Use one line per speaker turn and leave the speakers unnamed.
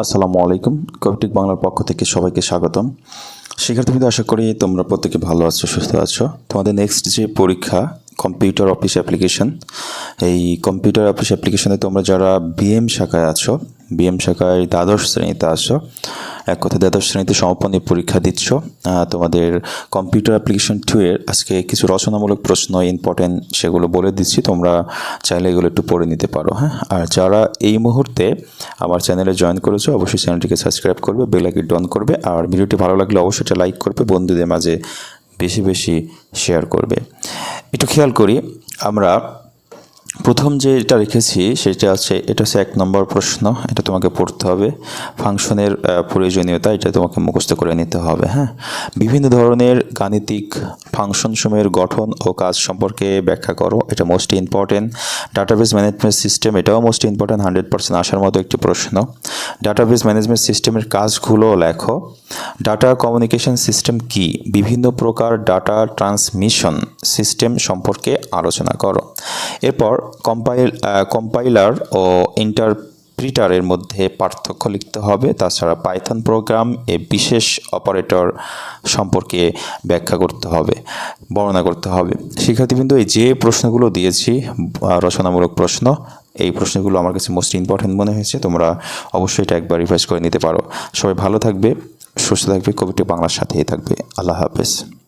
আসসালামু আলাইকুম। কবিটিক বাংলার পক্ষ থেকে সবাইকে স্বাগতম। শিক্ষার্থীবৃন্দ আশা করি তোমরা প্রত্যেকে ভালো আছো, সুস্থ আছো। তোমাদের নেক্সট যে পরীক্ষা কম্পিউটার অফিস অ্যাপ্লিকেশন এই কম্পিউটার অফিস অ্যাপ্লিকেশনে তোমরা যারা বিএম শাখায় আছো বিএম শাখায় দ্বাদশ শ্রেণীতে আছো এক কথা দ্বাদশ শ্রেণীতে সমাপনী পরীক্ষা দিচ্ছ। তোমাদের কম্পিউটার অ্যাপ্লিকেশন টু এর আজকে কিছু রচনামূলক প্রশ্ন ইম্পর্টেন্ট সেগুলো বলে দিচ্ছি। তোমরা চাইলে এগুলো একটু পড়ে নিতে পারো হ্যাঁ? আর যারা এই মুহূর্তে আমার চ্যানেলে জয়েন করেছ, অবশ্যই চ্যানেলটিকে সাবস্ক্রাইব করবে বেল আইকন অন করবে। আর ভিডিওটি ভালো লাগলে অবশ্যই এটা লাইক করবে, বন্ধুদের মাঝে বেশি বেশি শেয়ার করবে। একটু খেয়াল করি, আমরা প্রথম যে এটা রেখেছি, সেটা হচ্ছে, এটা হচ্ছে এক নম্বর প্রশ্ন, এটা তোমাকে পড়তে হবে। ফাংশনের প্রয়োজনীয়তা, এটা তোমাকে মুখস্থ করে নিতে হবে হ্যাঁ? বিভিন্ন ধরনের গাণিতিক ফাংশন সময়ের গঠন ও কাজ সম্পর্কে ব্যাখ্যা করো, এটা most important database management system এটাও মোস্ট ইম্পর্টেন্ট হান্ড্রেড পার্সেন্ট আসার মতো একটি প্রশ্ন। ডাটাবেস ম্যানেজমেন্ট সিস্টেমের কাজগুলো লেখো। ডাটা কমিউনিকেশন সিস্টেম কি? বিভিন্ন প্রকার ডাটা ট্রান্সমিশন সিস্টেম সম্পর্কে আলোচনা করো। এরপর কম্পাইল কম্পাইলার ও ইন্টার ইন্টারপ্রিটারের মধ্যে পার্থক্য লিখতে হবে। তাছাড়া পাইথন প্রোগ্রাম এ বিশেষ অপারেটর সম্পর্কে ব্যাখ্যা করতে হবে, বর্ণনা করতে হবে। শিক্ষার্থীবৃন্দ, এই যে প্রশ্নগুলো দিয়েছি রচনামূলক প্রশ্ন, এই প্রশ্নগুলো আমার কাছে মোস্ট ইম্পর্টেন্ট মনে হয়েছে। তোমরা অবশ্যই এটা একবার রিভাইজ করে নিতে পারো। সবাই ভালো থাকবে, সুস্থ থাকবে, কবিটি বাংলার সাথেই থাকবে। আল্লাহ হাফেজ।